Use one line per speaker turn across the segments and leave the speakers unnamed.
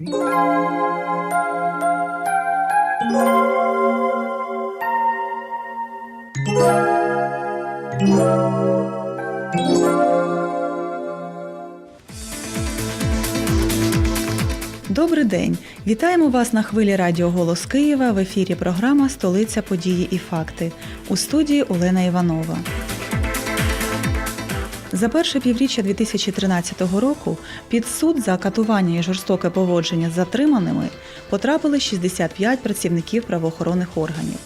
Добрий день! Вітаємо вас на хвилі Радіо Голос Києва в ефірі програма Столиця події і факти у студії Олена Іванова. За перше півріччя 2013 року під суд за катування і жорстоке поводження з затриманими потрапили 65 працівників правоохоронних органів.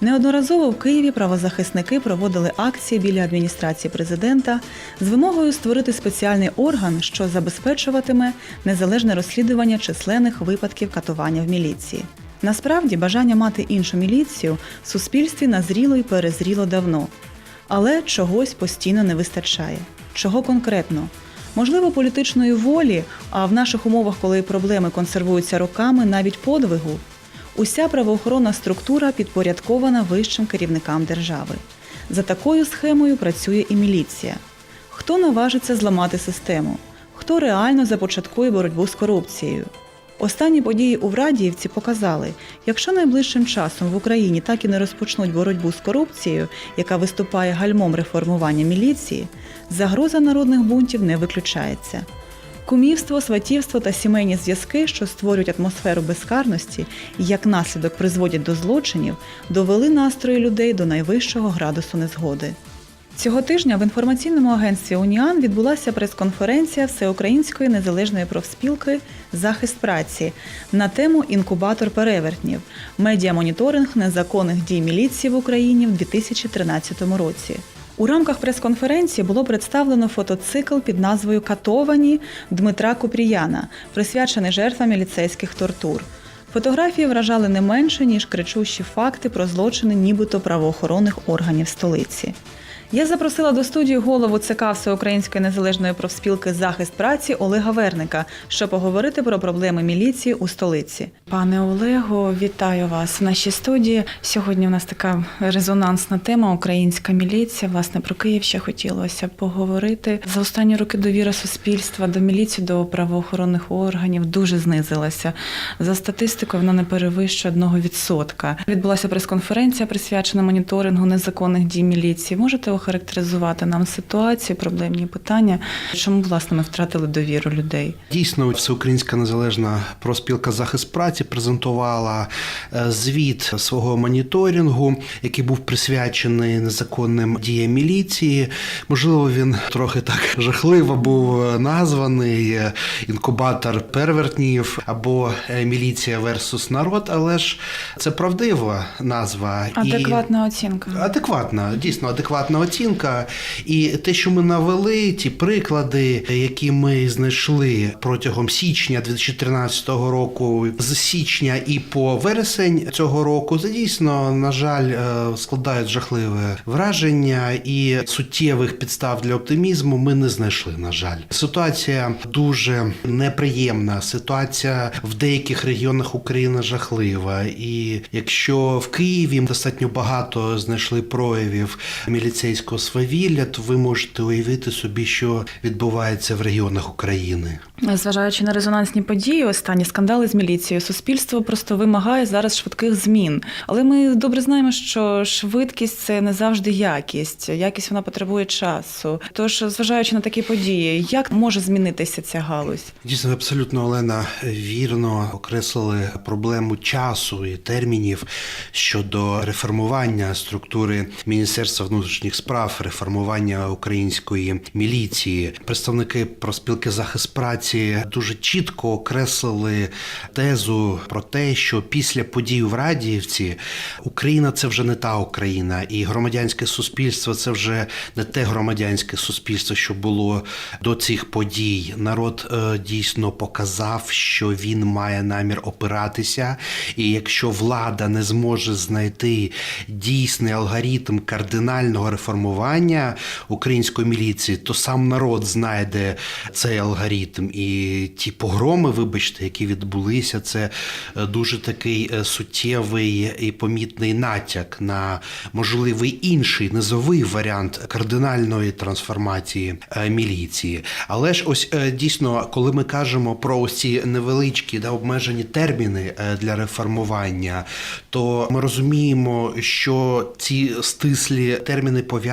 Неодноразово в Києві правозахисники проводили акції біля адміністрації президента з вимогою створити спеціальний орган, що забезпечуватиме незалежне розслідування численних випадків катування в міліції. Насправді бажання мати іншу міліцію в суспільстві назріло і перезріло давно, але чогось постійно не вистачає. Чого конкретно? Можливо, політичної волі, а в наших умовах, коли проблеми консервуються роками, навіть подвигу. Уся правоохоронна структура підпорядкована вищим керівникам держави. За такою схемою працює і міліція. Хто наважиться зламати систему? Хто реально започаткує боротьбу з корупцією? Останні події у Врадіївці показали, якщо найближчим часом в Україні так і не розпочнуть боротьбу з корупцією, яка виступає гальмом реформування міліції, загроза народних бунтів не виключається. Кумівство, сватівство та сімейні зв'язки, що створюють атмосферу безкарності і як наслідок призводять до злочинів, довели настрої людей до найвищого градусу незгоди. Цього тижня в інформаційному агентстві Уніан відбулася прес-конференція Всеукраїнської незалежної профспілки Захист праці на тему інкубатор перевертнів медіамоніторинг незаконних дій міліції в Україні в 2013 році. У рамках прес-конференції було представлено фотоцикл під назвою Катовані Дмитра Купріяна, присвячений жертвам міліцейських тортур. Фотографії вражали не менше, ніж кричущі факти про злочини нібито правоохоронних органів столиці. Я запросила до студії голову ЦК Всеукраїнської незалежної профспілки Захист праці Олега Верника, щоб поговорити про проблеми міліції у столиці. Пане Олего, вітаю вас в нашій студії. Сьогодні у нас така резонансна тема Українська міліція. Власне про Київ ще хотілося поговорити. За останні роки довіра суспільства до міліції, до правоохоронних органів дуже знизилася. За статистикою вона не перевищує 1%. Відбулася прес-конференція, присвячена моніторингу незаконних дій міліції. Можете охарактеризувати нам ситуацію, проблемні питання? Чому власне ми втратили довіру людей?
Дійсно, всеукраїнська незалежна проспілка захист праці презентувала е, звіт свого моніторингу, який був присвячений незаконним діям міліції. Можливо, він трохи так жахливо був названий е, інкубатор первертнів або е, міліція версус народ, але ж це правдива назва
Адекватна оцінка.
Адекватна, дійсно адекватна оцінка. І те, що ми навели, ті приклади, які ми знайшли протягом січня 2013 року, з січня і по вересень цього року, це дійсно, на жаль, е, складають жахливе враження, і суттєвих підстав для оптимізму ми не знайшли. На жаль, ситуація дуже неприємна. Ситуація в деяких регіонах України жахлива. І якщо в Києві достатньо багато знайшли проявів міліцейського свавілля, то ви можете уявити собі, що відбувається в регіонах України.
Зважаючи на резонансні події, останні скандали з міліцією, суспільство просто вимагає зараз швидких змін. Але ми добре знаємо, що швидкість це не завжди якість. Якість вона потребує часу. Тож, зважаючи на такі події, як може змінитися ця галузь?
Дійсно, абсолютно Олена вірно окреслили проблему часу і термінів щодо реформування структури Міністерства внутрішніх справ, реформування української міліції. Представники проспілки захист праці дуже чітко окреслили тезу про те, що після подій в Радіївці Україна це вже не та Україна, і громадянське суспільство це вже не те громадянське суспільство, що було до цих подій. Народ е, дійсно показав, що він має намір опиратися, і якщо влада не зможе знайти дійсний алгоритм кардинального реформування, реформування української міліції, то сам народ знайде цей алгоритм. І ті погроми, вибачте, які відбулися, це е, дуже такий е, суттєвий і помітний натяк на можливий інший низовий варіант кардинальної трансформації е, міліції. Але ж ось дійсно, коли ми кажемо про ось ці невеличкі да, обмежені терміни для реформування, то ми розуміємо, що ці стислі терміни пов'язані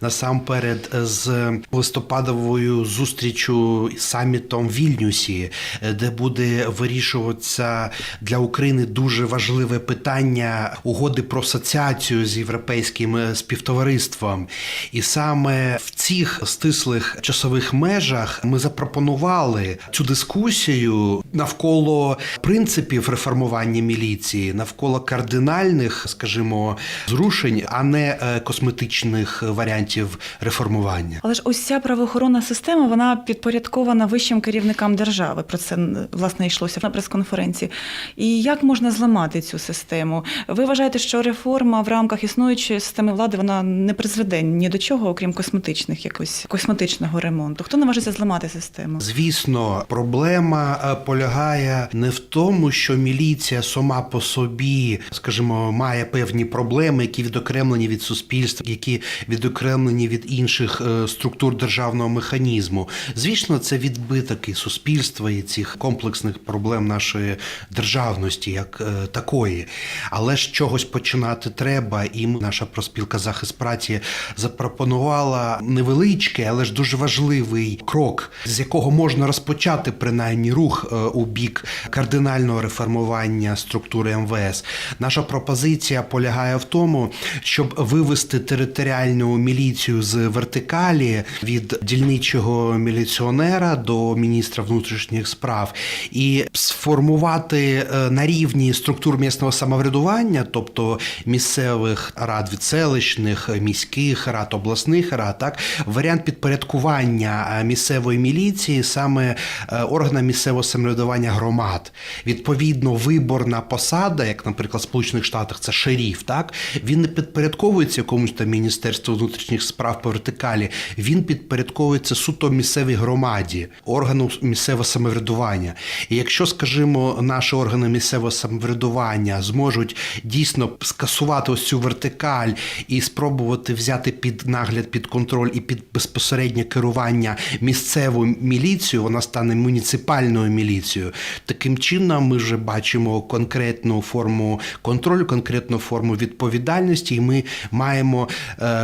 насамперед з листопадовою зустрічю самітом Вільнюсі, де буде вирішуватися для України дуже важливе питання угоди про асоціацію з європейським співтовариством. І саме в цих стислих часових межах ми запропонували цю дискусію навколо принципів реформування міліції, навколо кардинальних, скажімо, зрушень, а не е, косметичних варіантів реформування.
Але ж ось ця правоохоронна система вона підпорядкована вищим керівникам держави. Про це власне йшлося на прес-конференції. І як можна зламати цю систему? Ви вважаєте, що реформа в рамках існуючої системи влади вона не призведе ні до чого, окрім косметичних якось косметичного ремонту? Хто наважиться зламати систему?
Звісно, проблема е, полягає не в тому, що міліція сама по собі, скажімо, має певні проблеми, які відокремлені від суспільства, які відокремлені від інших е, структур державного механізму. Звісно, це відбиток і суспільства і цих комплексних проблем нашої державності, як е, такої. Але ж чогось починати треба, і наша проспілка захист праці запропонувала невеличкий, але ж дуже важливий крок, з якого можна розпочати принаймні рух е, у бік кардинального реформування структури МВС. Наша пропозиція полягає в тому, щоб вивести територіальну міліцію з вертикалі від дільничого міліціонера до міністра внутрішніх справ і сформувати е, на рівні структур місцевого самоврядування, тобто місцевих рад від селищних, міських рад, обласних рад, так варіант підпорядкування е, місцевої міліції саме е, органам місцевого самоврядування громад. Відповідно, виборна посада, як, наприклад, в Сполучених Штатах, це шеріф, так він не підпорядковується якомусь там міністерству внутрішніх справ по вертикалі. Він підпорядковується суто місцевій громаді, органу місцевого самоврядування. І якщо, скажімо, наші органи місцевого самоврядування зможуть дійсно скасувати ось цю вертикаль і спробувати взяти під нагляд, під контроль і під безпосереднє керування місцеву міліцію, вона стане муніципальною міліцією. Таким чином, ми вже бачимо конкретну форму контролю, конкретну форму відповідальності, і ми маємо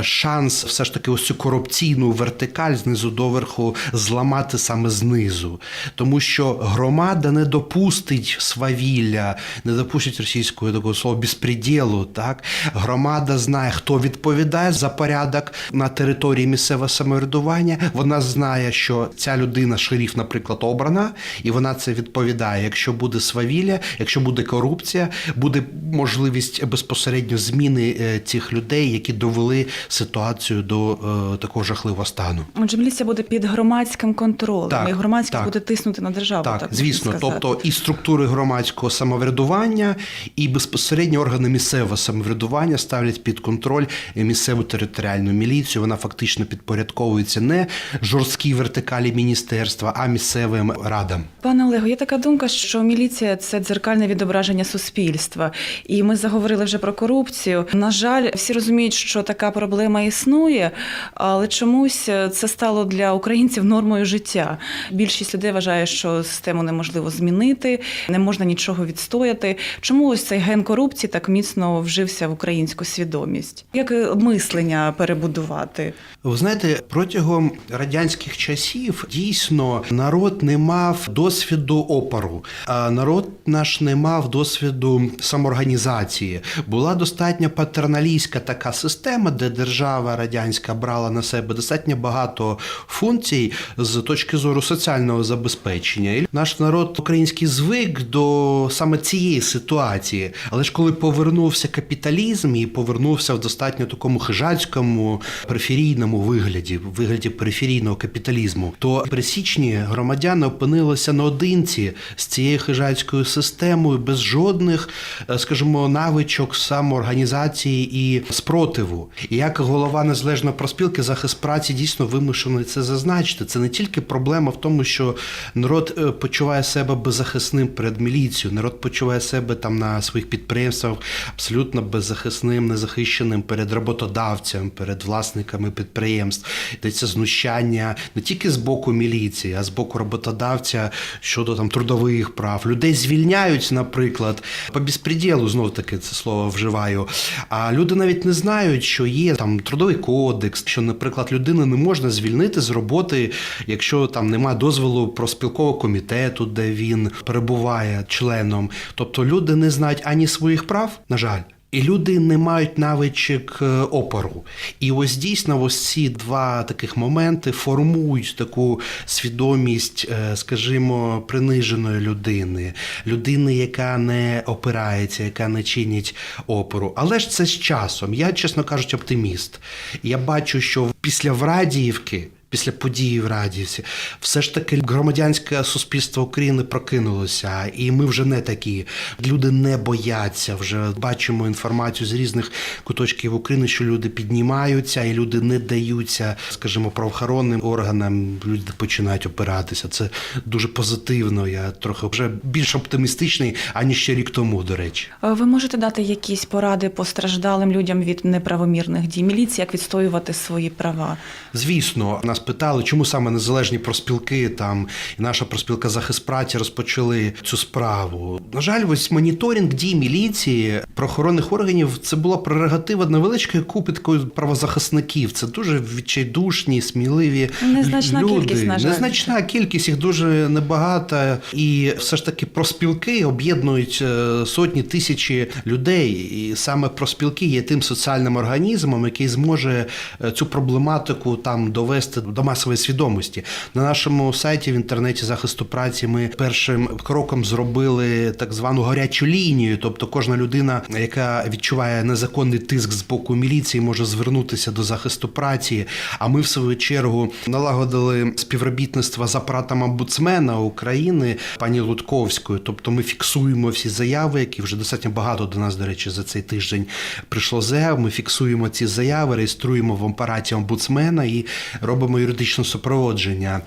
шанс все ж таки ось цю корупційну вертикаль знизу доверху зламати саме знизу, тому що громада не допустить свавілля, не допустить російського такого слова безпреділу. Так громада знає, хто відповідає за порядок на території місцевого самоврядування. Вона знає, що ця людина, шеріф, наприклад, обрана, і вона це відповідає. Якщо буде свавілля, якщо буде корупція, буде можливість безпосередньо зміни е, цих людей, які довели ситуацію до е, такого жахливого стану.
Отже, міліція буде під громадським контролем,
Так,
і громадськість
так.
буде тиснути на державу.
Так,
Так,
звісно, тобто і структури громадського самоврядування, і безпосередньо органи місцевого самоврядування ставлять під контроль місцеву територіальну міліцію. Вона фактично підпорядковується не жорсткій вертикалі міністерства, а місцевим радам.
Пане Олего, є така думка, що міліція це дзеркальне відображення суспільства, і ми заговорили вже про корупцію. На жаль, всі розуміють, що така проблема існує, але чомусь це стало для українців нормою життя. Більшість людей вважає, що систему неможливо змінити, не можна нічого відстояти. Чому ось цей ген корупції так міцно вжився в українську свідомість? Як е, мислення перебудувати?
Ви знаєте, протягом радянських часів дійсно народ не мав досвіду опору, а народ наш не мав досвіду самоорганізації. Була достатньо патерналістська така система, де держава радянська брала на себе достатньо багато функцій з точки зору соціального забезпечення. І наш народ український звик до саме цієї ситуації. Але ж коли повернувся капіталізм і повернувся в достатньо такому хижацькому периферійному вигляді, вигляді периферійного капіталізму, то пересічні громадяни опинилися наодинці з цією хижацькою системою без жодних, е, скажімо, навичок самоорганізації і спротиву. І як голова незалежної проспілки захист праці дійсно вимушений це зазначити. Це не тільки проблема в тому, що народ е, почуває себе беззахисним перед міліцією, народ почуває себе там на своїх підприємствах абсолютно беззахисним, незахищеним перед роботодавцем, перед власниками підприємств. Йдеться знущання не тільки з боку міліції, а з боку роботодавця щодо там трудових прав. Людей звільняють, наприклад, по безпреділу, знов таки це слово вживаю. А люди навіть не знають, що є там трудовий кодекс, що, наприклад, людину не можна звільнити з роботи, якщо там немає дозволу проспілкового комітету, де він перебуває членом. Тобто люди не знають ані своїх прав, на жаль. І люди не мають навичок е, опору. І ось дійсно ось ці два таких моменти формують таку свідомість, е, скажімо, приниженої людини, людини, яка не опирається, яка не чинить опору. Але ж це з часом. Я, чесно кажучи, оптиміст. Я бачу, що після Врадіївки. Після події в Радівці, все ж таки громадянське суспільство України прокинулося, і ми вже не такі. Люди не бояться. Вже бачимо інформацію з різних куточків України, що люди піднімаються, і люди не даються, скажімо, правоохоронним органам. Люди починають опиратися. Це дуже позитивно. Я трохи вже більш оптимістичний аніж ще рік тому. До речі.
Е, Ви можете дати якісь поради постраждалим людям від неправомірних дій міліції, як відстоювати свої права?
Звісно, нас питали, чому саме незалежні проспілки там і наша проспілка захист праці розпочали цю справу. На жаль, ось моніторинг дій міліції правоохоронних органів це була прерогатива невеличкої купи такої правозахисників. Це дуже відчайдушні, сміливі
Незначна
люди.
кількість, на жаль.
Незначна кількість їх дуже небагата, і все ж таки проспілки об'єднують е, сотні тисячі людей. І саме проспілки є тим соціальним організмом, який зможе е, цю проблематику там довести до масової свідомості. На нашому сайті в інтернеті захисту праці ми першим кроком зробили так звану гарячу лінію. Тобто, кожна людина, яка відчуває незаконний тиск з боку міліції, може звернутися до захисту праці. А ми, в свою чергу, налагодили співробітництво з апаратом омбудсмена України пані Лутковською. Тобто, ми фіксуємо всі заяви, які вже достатньо багато до нас, до речі, за цей тиждень прийшло заяв. Ми фіксуємо ці заяви, реєструємо в апараті омбудсмена і робимо юридичне супроводження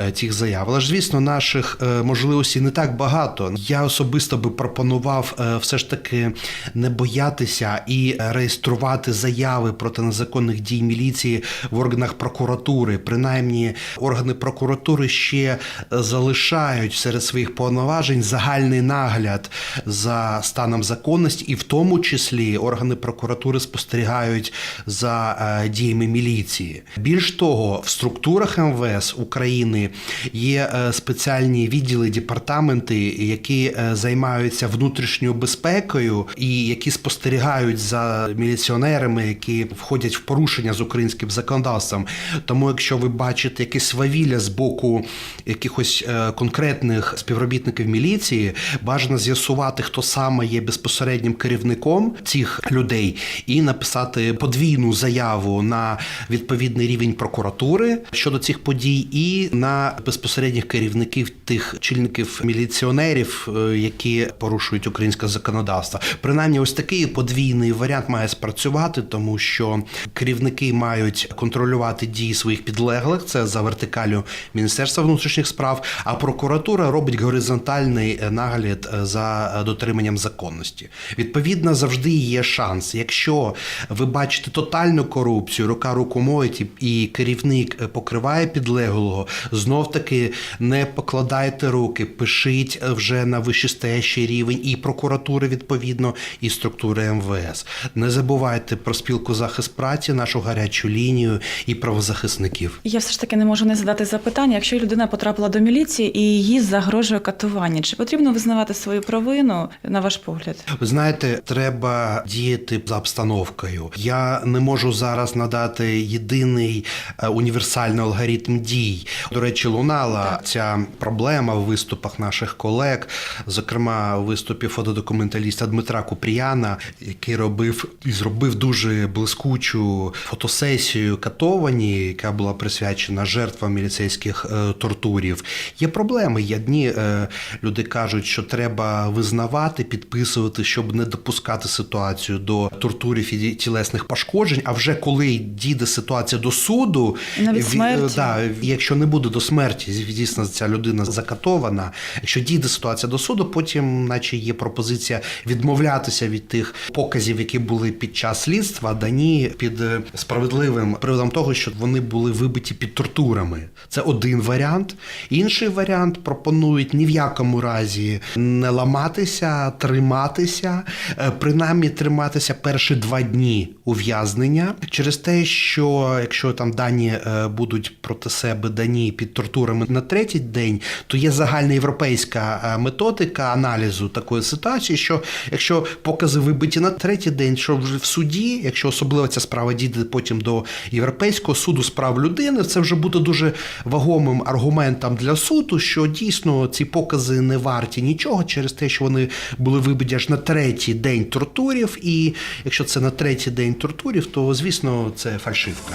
е, цих заяв. Але ж, звісно, наших е, можливостей не так багато. Я особисто би пропонував е, все ж таки не боятися і реєструвати заяви проти незаконних дій міліції в органах прокуратури. Принаймні, органи прокуратури ще залишають серед своїх повноважень загальний нагляд за станом законності, і в тому числі органи прокуратури спостерігають за діями міліції. Більш того, в структурах МВС України є е, спеціальні відділи департаменти, які е, займаються внутрішньою безпекою і які спостерігають за міліціонерами, які входять в порушення з українським законодавством. Тому, якщо ви бачите якесь свавілля з боку якихось е, конкретних співробітників міліції, бажано з'ясувати, хто саме є безпосереднім керівником цих людей, і написати подвійну заяву на відповідний рівень прокуратури щодо цих подій, і на безпосередніх керівників тих чільників міліціонерів, е, які порушують українське законодавство. Принаймні, ось такий подвійний варіант має спрацювати, тому що керівники мають контролювати дії своїх підлеглих. Це за вертикалю Міністерства внутрішніх справ. А прокуратура робить горизонтальний е, нагляд е, за дотриманням законності. Відповідно, завжди є шанс. Якщо ви бачите тотальну корупцію, рука руку моють і- керівник покриває підлеглого, знов таки не покладайте руки, пишіть е, вже на вищестоящий рівень і прокуратури відповідно, і структури МВС. Не забувайте про спілку захист праці, нашу гарячу лінію і правозахисників.
Я все ж таки не можу не задати запитання. Якщо людина потрапила до міліції і їй загрожує катування, чи потрібно визнавати свою провину на ваш погляд?
Ви знаєте, треба діяти за обстановкою. Я не можу зараз надати єдиний е, універсальний алгоритм дій. До речі, лунала ця проблема в виступах наших колег, зокрема у виступі фотодокументаліста Дмитра Купріяна, який робив і зробив дуже блискучу фотосесію катовані, яка була присвячена жертвам міліцейських е, тортурів. Є проблеми. Є дні е, люди кажуть, що треба визнавати, підписувати, щоб не допускати ситуацію до тортурів і тілесних пошкоджень. А вже коли дійде ситуація до суду,
навіть
ві-
смерті.
да, якщо не буде до смерті, звісно, ця людина закатована. Якщо дійде ситуація до суду, потім, наче є пропозиція відмовлятися від тих показів, які були під час слідства, дані під е, справедливим приводом того, що вони були вибиті під тортурами. Це один варіант. Інший варіант пропонують ні в якому разі не ламатися, триматися, е, принаймні триматися перші два дні ув'язнення через те, що якщо там дані е, будуть проти себе дані під тортурами на третій день, то є загальна європейська е, методика аналізу такої ситуації, що якщо покази вибиті на третій день, що вже в суді, якщо особливо ця справа дійде потім до Європейського суду з прав людини, це вже буде дуже вагомим аргументом для суду, що дійсно ці покази не варті нічого через те, що вони були вибиті аж на третій день тортурів. І якщо це на третій день тортурів, то звісно це фальшивка.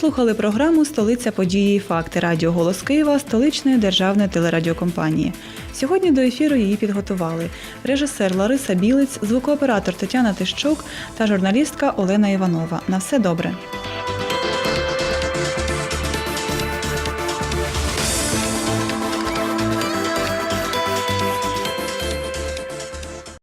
Слухали програму Столиця події і факти Радіо Голос Києва столичної державної телерадіокомпанії. Сьогодні до ефіру її підготували режисер Лариса Білець, звукооператор Тетяна Тищук та журналістка Олена Іванова. На все добре.